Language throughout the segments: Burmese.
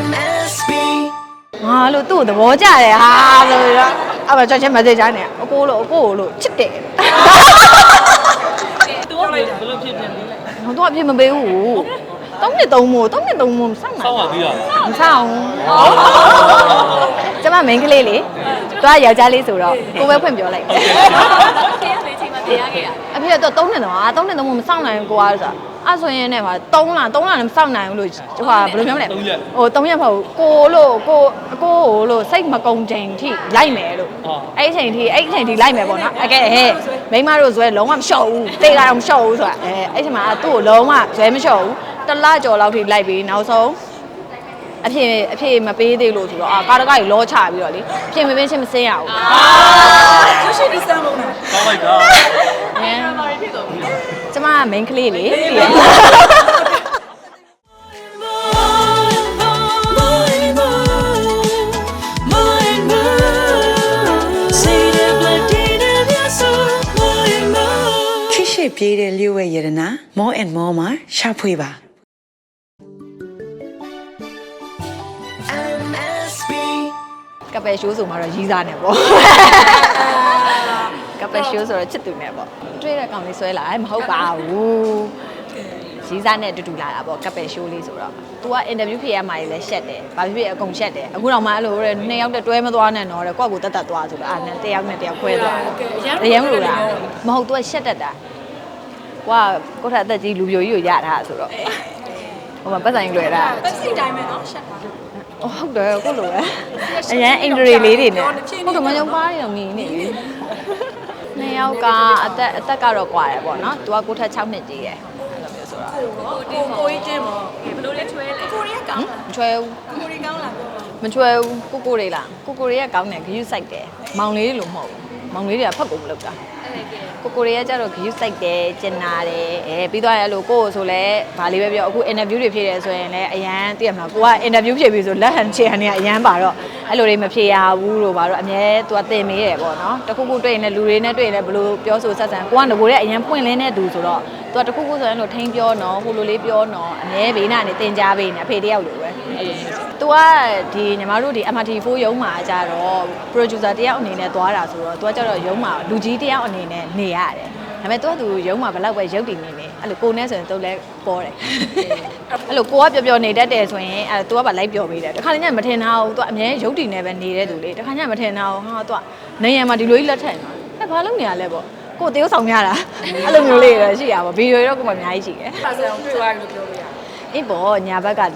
MSB ငါလို့သူ့ကိုသဘောကျတယ်ဟာဆိုပြီးတော့အဲ့မှာချက်ချင်း message ချနေအကိုလို့အကိုလို့ချစ်တယ်သူကလည်းဘယ်လိုဖြစ်တယ်လဲငါတော့အပြစ်မပေးဘူးသုံးနှစ်သုံးမို့သုံးနှစ်သုံးမို့မဆောင်နိုင်စောင်းပါသေးရလားမဆောင်ကျမ main ကလေးလေသူကယောက်ျားလေးဆိုတော့ကိုပဲဖွင့်ပြောလိုက်ကဲလေချိန်မှာတင်ရခဲ့တာအဖေကတော့သုံးနှစ်တော့အာသုံးနှစ်သုံးမို့မဆောင်နိုင်ဘူးကိုကဆို အဲ့ဆိုရင်လည်းဟာ3လ3လလည်းမဆောင်နိုင်ဘူးလို့ဟိုဟာဘယ်လိုပြောမလဲဟို3ရက်မဟုတ်ကိုလို့ကိုအကိုလို့စိတ်မကုံချိန်ထိလိုက်မယ်လို့အဲ့ဒီအချိန်ထိအဲ့ဒီအချိန်ထိလိုက်မယ်ပေါ့နော်အကဲဟဲ့မိမတို့ဇွဲလုံးဝမလျှော့ဘူးတေးကတော့မလျှော့ဘူးဆိုတာအဲအဲ့ဒီမှာသူ့ကိုလုံးဝဇွဲမလျှော့ဘူးတစ်လကျော်လောက်ထိလိုက်ပြီးနောက်ဆုံးအဖေအဖေမပေးသေးလို့ဆိုတော့အာကာတကကြီးလောချပြီးတော့လေအဖေမပေးချင်းမစင်းရဘူးသူရှိဒီစမ်းလုံးတာစောင်းလိုက်တာအဲ ကျမက main ကလေးလေသိရခိရှိပြေးတဲ့လျှို့ဝဲရတနာ more and more မှာရှာဖွေပါ MSB ကပယ်ရှိုးဆိုမှတော့ရီးစားနေပေါ့ ကပယ်ရှိုးဆိုတော့ချစ်သူနဲ့ပေါ့တွေ့တဲ့ကောင်လေးဆွဲလာမဟုတ်ပါဘူးရီးစားနဲ့အတူတူလာတာပေါ့ကပယ်ရှိုးလေးဆိုတော့ तू က interview ဖြေရမှာလေရှက်တယ်ဘာဖြစ်ဖြစ်အကုန်ရှက်တယ်အခုတော့မှအဲ့လိုတဲ့နှစ်ယောက်တည်းတွဲမသွားနဲ့တော့တဲ့ကိုယ့်ကိုတတ်တတ်သွားဆိုတော့အာနဲ့တစ်ယောက်နဲ့တစ်ယောက်ခွဲသွားတယ်ရမ်းလို့လားမဟုတ် तू ကရှက်တတ်တာကွာကိုယ့်ထက်အသက်ကြီးလူပြိုကြီးကိုရတာဆိုတော့ဟိုမှာပတ်ဆိုင်လွယ်တာပတ်စိတ်တိုင်းပဲနော်ရှက်ပါဟုတ်တယ်ကိုလိုပဲအရန်အင်ဒရီလေးတွေနဲ့ဟုတ်တယ်မယုံပါးရုံနေနေပြီနှစ် ယောက်ကအသက်အသက်ကတော့ကွာတယ်ပေါ့နော်သူကကိုထက်6နှစ်ကြီးရယ်အဲ့လိုမျိုးဆိုတော့ကိုကိုကြီးတင်းမောဘယ်လိုလဲချွဲလဲကိုရီးယားကောင်းမချွဲဘူးကိုရီးကောင်းလားပြောပါမချွဲဘူးကိုကိုလေးလားကိုကိုလေးကကောင်းတယ်ဂယုစိုက်တယ်မောင်လေးလို့မဟုတ်ဘူးမောင်လေးတွေကဖက်ကုန်မလုပ်တာအဲ့ကဲကိုကိုရီးယားကျတော့ဂယုစိုက်တယ်ကျင်နာတယ်အဲပြီးသွားရလို့ကိုကိုဆိုလဲဗာလေးပဲပြောအခု interview တွေဖြည့်တယ်ဆိုရင်လည်းအရန်သိရမလားကိုက interview ဖြည့်ပြီဆိုလက်ဟန်ချေဟန်နေကအရန်ပါတော့ အဲ့လိုတွေမဖြည့်ရဘူးလို့ပါတော့အမြဲသူကတင်မေးတယ်ပေါ့နော်တခုခုတွေ့ရင်လည်းလူတွေနဲ့တွေ့ရင်လည်းဘယ်လိုပြောဆိုဆက်ဆံကိုကငကိုတဲ့အရန်ပွင့်လင်းတဲ့သူဆိုတော့သူကတခုခုဆိုရင်လို့ထိန်းပြောနော်ဟိုလိုလေးပြောနော်အမြဲဘေးနာနေတင်ကြပေးနေအဖေတယောက်လိုပဲအဲ့လိုမျိုးသူကဒီညီမတို့ဒီ MRT4 ရုံးမှာကြတော့ producer တယောက်အနေနဲ့သွားတာဆိုတော့သူကကြတော့ရုံးမှာလူကြီးတယောက်အနေနဲ့နေရတယ်ဒါပေမဲ့သူကသူရုံးမှာဘယ်လောက်ပဲရုပ်တည်နေနေ အဲ့လိုကိုနဲ့ဆိုရင်သူလည်းပေါ်တယ်အဲ့လိုကိုကပျော်ပျော်နေတတ်တယ်ဆိုရင်အဲ့ तू ကပါလိုက်ပျော်ပေးတယ်တခါတည်းညမထင်တာဘူး तू အမြဲရုပ်တည်နေပဲနေတဲ့သူလေတခါညမထင်တာဘူးဟာ तू နေရံမှာဒီလိုကြီးလက်ထက်နေတာအဲ့ဘာလုပ်နေရလဲပေါ့ကိုတေးဆောင်ရတာအဲ့လိုမျိုးလေးတော့ရှိရပါဗီဒီယိုတော့ကိုမအများကြီးရှိတယ် ပါစံအောင်တွေ့သွားပြီလို့ပြောလို့ရတယ် အေးပေါ့ညာဘက်ကအဲ ဘယ်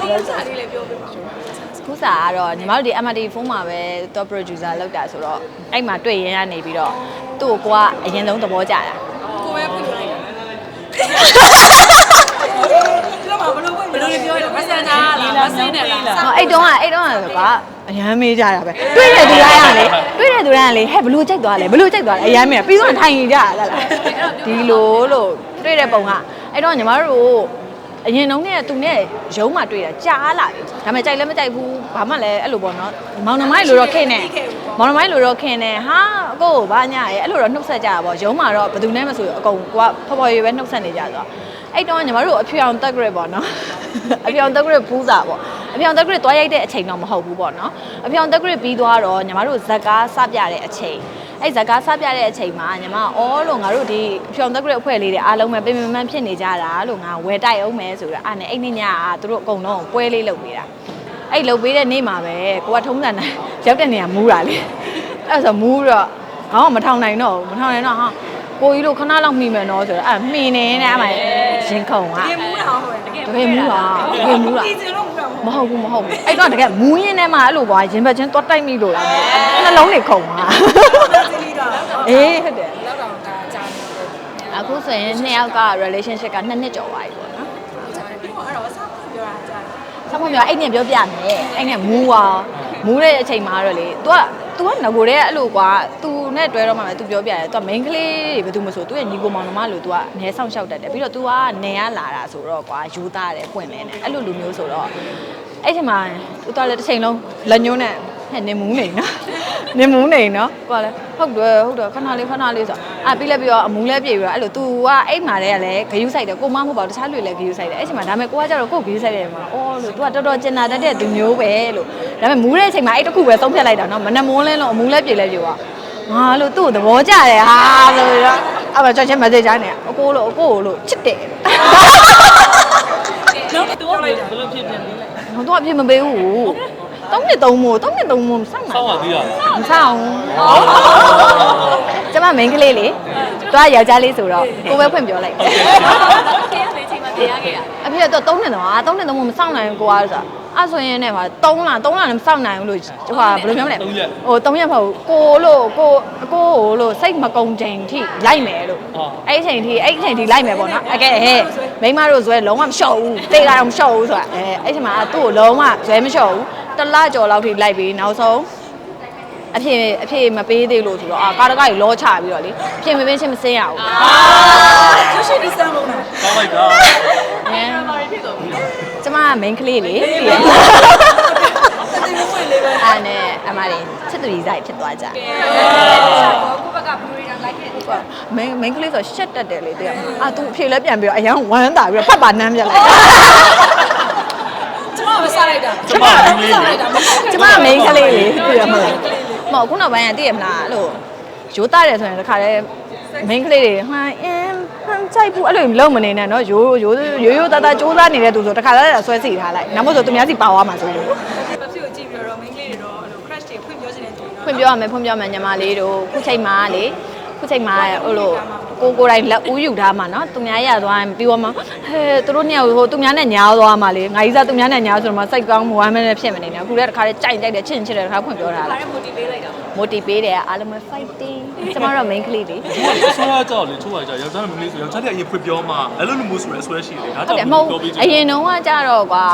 လိုစားလေးလဲပြောပြပါ ခုစားကတော့ညီမတို့ဒီ MRT ဖုန်းမှာပဲ top producer လောက်တာဆိုတော့အဲ့မှာတွေ့ရင်ရနေပြီးတော့သူ့ကိုကအရင်ဆုံးသဘောကျတာ ဘယ်လိုဘယ်လိုပြောရလဲ messenger လား messenger လားဟောအဲ့တုန်းကအဲ့တုန်းကကအရန်မေးကြတာပဲတွေ့တဲ့သူတိုင်းကလေတွေ့တဲ့သူတိုင်းကလေဟဲ့ဘလို့ကြိုက်သွားလဲဘလို့ကြိုက်သွားလဲအရန်မေးပြီးတော့ထိုင်နေကြတာလားဒီလိုလို့တွေ့တဲ့ပုံကအဲ့တော့ညီမတို့အရင်တုန်းကသူနဲ့ရုံးမှတွေ့တာကြားလာပြီဒါပေမဲ့ကြိုက်လည်းမကြိုက်ဘူးဘာမှလည်းအဲ့လိုပေါ့နော်မောင်နှမိုင်းလိုတော့ခင်းနေ မောင်နှမိုင်းလိုတော့ခင်းနေဟာအကိုဘာညာရဲ့အဲ့လိုတော့နှုတ်ဆက်ကြတာပေါ့ရုံးမှာတော့ဘယ်သူနဲ့မဆိုအကုန်ကိုကဖော်ဖော်ရွယ်ရွယ်နှုတ်ဆက်နေကြဆိုတော့အဲ့တော့ညီမတို့အဖြူအောင်တက်ကြရပေါ့နော်အဖြူအောင်တက်ကြရပူးစာပေါ့အဖြူအောင်တက်ကြရတွားရိုက်တဲ့အချိန်တော့မဟုတ်ဘူးပေါ့နော်အဖြူအောင်တက်ကြရပြီးသွားတော့ညီမတို့ဇက်ကားစပြတဲ့အချိန်အဲ့ဇက်ကားစပြတဲ့အချိန်မှာညီမအော်လို့ငါတို့ဒီဖြောင်တက်ကြရအဖွဲ့လေးတွေအားလုံးပဲပြင်ပမှန်ဖြစ်နေကြတာလို့ငါဝယ်တိုက်အောင်မယ်ဆိုတော့အဲ့နဲ့အဲ့ဒီညကသူတို့အကုန်လုံးပွဲလေးလုပ်နေတာ အဲ့လှုပ်ပေးတဲ့နေ့မှာပဲကိုကထုံးစံတိုင်းရောက်တဲ့နေရာမူးတာလေအဲ့ဆိုမူးတော့ခေါင်းကမထောင်နိုင်တော့ဘူးမထောင်နိုင်တော့ဟာကိုကြီးတို့ခဏလောက်မိမယ်နော်ဆိုတော့အဲ့မှီနေနဲ့အဲ့မှာရင်ခုန်ကပြင်မူးတာဟုတ်တယ်တကယ်တကယ်မူးတာတကယ်မူးတာဒီစလုံးမူးတာမမဟုတ်ဘူးမဟုတ်ဘူးအဲ့တော့တကယ်မူးရင်းထဲမှာအဲ့လိုကွာရင်ဘတ်ချင်းတွတ်တိုက်မိလို့လားနှလုံးတွေခုန်သွားဟုတ်စီလီတာအေးဟုတ်တယ်လောက်တော့ဒါကြားနေတယ်အခုဆိုရင်နှစ်ယောက်က relationship ကနှစ်နှစ်ကျော်သွားပြီ ဆောက်ဖွင့်ပြောအဲ့နဲ့ပြောပြမယ်အဲ့နဲ့မူးွာမူးတဲ့အချိန်မှာတော့လေ तू က तू ကငကိုတဲ့အဲ့လိုကွာ तू နဲ့တွဲတော့မှပဲ तू ပြောပြတယ် तू က main ကလေးတွေဘယ်သူမဆို तू ရဲ့ညီကိုမောင်နှမလို့ तू ကအငဲဆောင်ရှောက်တတ်တယ်ပြီးတော့ तू ကနေရလာတာဆိုတော့ကွာယူသားတယ်ပွင့်လဲနေအဲ့လိုလူမျိုးဆိုတော့အဲ့ချိန်မှာ तू ကလည်းတစ်ချိန်လုံးလက်ညှိုးနဲ့ဟဲ့နေမူးနေနော် နေမူးနေနော်ကိုကလည်းဟုတ်တယ်ဟုတ်တယ်ခဏလေးခဏလေးဆိုအာပြီးလဲပြီးတော့အမူးလဲပြေပြီးတော့အဲ့လို तू ကအိမ်မှာတည်းကလည်းဂယူးဆိုင်တယ်ကိုမမဟုတ်ပါဘူးတခြားလူတွေလည်းဂယူးဆိုင်တယ်အဲ့ချိန်မှာဒါပေမဲ့ကိုကကျတော့ကိုဂယူးဆိုင်တယ်မှာအော်လို့ तू ကတော်တော်ကျင်နာတတ်တဲ့သူမျိုးပဲလို့ဒါပေမဲ့မူးတဲ့အချိန်မှာအဲ့တစ်ခုပဲသုံးဖြတ်လိုက်တာနော်မနက်မိုးလဲလို့အမူးလဲပြေလဲပြေသွားငါလို့သူ့ကိုသဘောကျတယ်ဟာဆိုပြီးတော့အဲ့မှာကျွန်ချင်း message ကြားနေအကိုလို့အကိုလို့ချစ်တယ်နောက်တူလိုက်တာဘယ်လိုဖြစ်ဖြစ်လဲ။ဟိုတော့အပြစ်မပေးဘူး။ သုံးနှစ်သုံးမို့သုံးနှစ်သုံးမို့မဆောင်နိုင်စောင့်ရသေးရလား။မဆောင်ဘူး။ကျမ main ကလေးလေ။တွားယောက်ျားလေးဆိုတော့ကိုပဲဖွင့်ပြောလိုက်။ခင်ဗျာလေချိန်မှာတရားခဲ့တာအဖေကတော့သုံးနှစ်တော့အာသုံးနှစ်သုံးမို့မဆောင်နိုင်ဘူးကိုကဆိုတာ။အဲ့ဆိုရင်လည်းဟာ3လ3လလည်းမဆောင်နိုင်ဘူးလို့ဟိုဟာဘယ်လိုပြောမလဲ၃ရက်ဟို3ရက်မဟုတ်ဘူးကိုလို့ကိုအကိုကိုလို့စိတ်မကုံချိန်ထိလိုက်မယ်လို့ဟုတ်အဲ့ဒီချိန်ထိအဲ့ဒီချိန်ထိလိုက်မယ်ပေါ့နော်အကဲဟဲ့မိန်းမတို့ဇွဲလုံးဝမလျှော့ဘူးတေကတော့မလျှော့ဘူးဆိုတာအဲအဲ့ချိန်မှာသူ့ကိုလုံးဝဇွဲမလျှော့ဘူး တစ်လကျော်လောက်ထိလိုက်ပြီးနောက်ဆုံးအဖေအဖေမပေးသေးလို့ဆိုတော့အာကားတကားကြီးလောချပြီးတော့လေအဖေမပေးချင်းမစင်းရဘူးရွှေရှိဒီစမ်းလုံးလားစောင့်လိုက်တာအဲကျမက main ကလေးလေတည်ရတင်မွေလေးပဲအဲ့နဲ့အမလေးချစ်သူကြီးဆိုင်ဖြစ်သွားကြ ကိုဘက်ကဘလူးရီတာလိုက်ခဲ့တယ်မင်းမင်းကလေးဆိုရှက်တက်တယ်လေတဲ့အာသူအဖေလည်းပြန်ပြီးတော့အရန်ဝမ်းတာပြီးတော့ဖတ်ပါနမ်းပြလိုက်ကျ မကစားလိုက်တာကျမကလေးလေးလိုက်တာကျမမိန်းကလေးလေသိရမလားမဟုတ်ခုနောက်ပိုင်းကသိရမလားအဲ့လိုရိုးသားတယ်ဆိုရင်တခါတည်းမိန်းကလေးတွေဟမ်အင်းဟမ်ကြိုက်ဘူးအဲ့လိုလုံးမနေနဲ့နော်ရိုးရိုးရိုးရိုးသားသားစူးစမ်းနေတဲ့သူဆိုတခါတည်းဆွဲစီထားလိုက်နောက်မို့ဆိုသူများစီပါသွားမှာဆိုလို့ပပြိုကြည့်ပြီးတော့ main လေးတွေတော့အဲ့လို crash တွေဖွင့်ပြောချင်တဲ့သူဖွင့်ပြောရမယ်ဖွင့်ပြောရမယ်ညီမလေးတို့ခုချိန်မှာလေ ခုချိန်မှာဟိုလိုကိုကိုယ်တိုင်လက်ဦးယူထားမှာနော်သူများရသွားရင်ပြီးတော့မှဟဲသူတို့နှစ်ယောက်ဟိုသူများနဲ့ညားသွားမှာလေငါကြီးစားသူများနဲ့ညားဆိုတော့မှစိတ်ကောင်းမဝမ်းမနဲ့ဖြစ်မနေနဲ့အခုလည်းတခါတည်းကြိုက်ကြိုက်တယ်ချစ်ချစ်တယ်တခါဖွင့်ပြောထားလားဒါနဲ့ motivate လိုက်တာ motivate တယ်အားလုံးပဲ fighting ကျမတို့ main ကလေးလေဆိုရကြောက်လေချိုးရကြောက်ယောက်ျားမလေးဆိုယောက်ျားတည်းအရင်ဖွင့်ပြောမှအဲ့လိုလိုမျိုးဆိုရအဆွဲရှိတယ်ဒါဟုတ်ကြောတင့်ယ်မဟုတ်ပြောပြချင်အရင်တုန်းကကြတော့ကွာ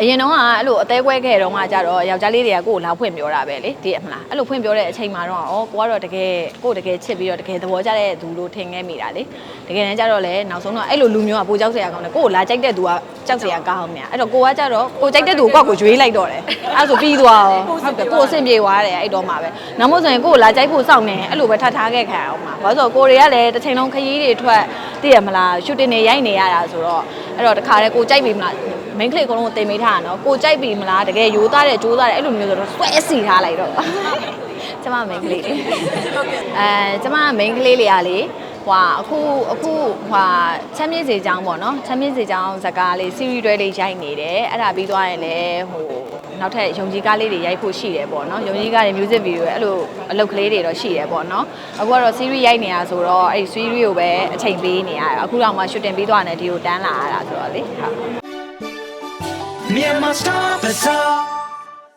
အရင်တုန်းကအဲ့လိုအသေးကွဲခဲ့တုန်းကကြတော့ယောက်ျားလေးတွေကကိုယ်ကိုလာဖွင့်ပြောတာပဲလေဒီအမလားအဲ့လိုဖွင့်ပြောတဲ့အချိန်မှာတော့ဩကိုကတော့တကယ်ကိုယ်တကယ်ချစ်ပြီးတော့တကယ်သဘောကျတဲ့သူလို့ထင်ခဲ့မိတာလေတကယ်တမ်းကျတော့လေနောက်ဆုံးတော့အဲ့လိုလူမျိုးကပိုကြောက်စရာကောင်းတယ်ကိုယ်ကိုလာကြိုက်တဲ့သူကကြောက်စရာကောင်းမြအဲ့တော့ကိုကကြတော့ကိုကြိုက်တဲ့သူကိုကိုကိုရွေးလိုက်တော့တယ်အဲ့ဆိုပြီးသွားရောဟုတ်တယ်ကိုအဆင်ပြေသွားတယ်အဲ့တော့မှပဲနောက်မို့ဆိုရင်ကိုကိုလာကြိုက်ဖို့စောင့်နေအဲ့လိုပဲထပ်ထားခဲ့ခံအောင်ပါဘာလို့ဆိုကိုတွေကလည်းတစ်ချိန်လုံးခရီးတွေထွက်သိရမလားရှူတင်နေရိုက်နေရတာဆိုတော့အဲ့တော့တခါတည်းကိုကြိုက်ပြီမလားမိန်းကလေးအကုန်လုံးကိုတင်မိထားတာနော်ကိုကြိုက်ပြီမလားတကယ်ရိုးသားတယ်ကြိုးသားတယ်အဲ့လိုမျိုးဆိုတော့ဆွဲစီထားလိုက်တော့ ကျမမိန်းကလေးလေးအဲကျမမိန်းကလေးလေးကလေဟွာအခုအခုဟွာချမ်းမြေ့စေချောင်းပေါ့နော်ချမ်းမြေ့စေချောင်းဇာကားလေး series တွဲလေးရိုက်နေတယ်အဲ့ဒါပြီးသွားရင်လည်းဟိုနောက်ထပ်ယုံကြည်ကားလေးတွေရိုက်ဖို့ရှိတယ်ပေါ့နော်ယုံကြည်ကားတွေ music video အဲ့လိုအလုပ်ကလေးတွေတော့ရှိတယ်ပေါ့နော်အခုကတော့ series ရိုက်နေတာဆိုတော့အဲ့ဒီ series ကိုပဲအချိန်ပေးနေရတာအခုတော့မှ shooting ပြီးသွားတယ်ဒီကိုတန်းလာရတာဆိုတော့လေဟုတ် Myanmar Star Bazaar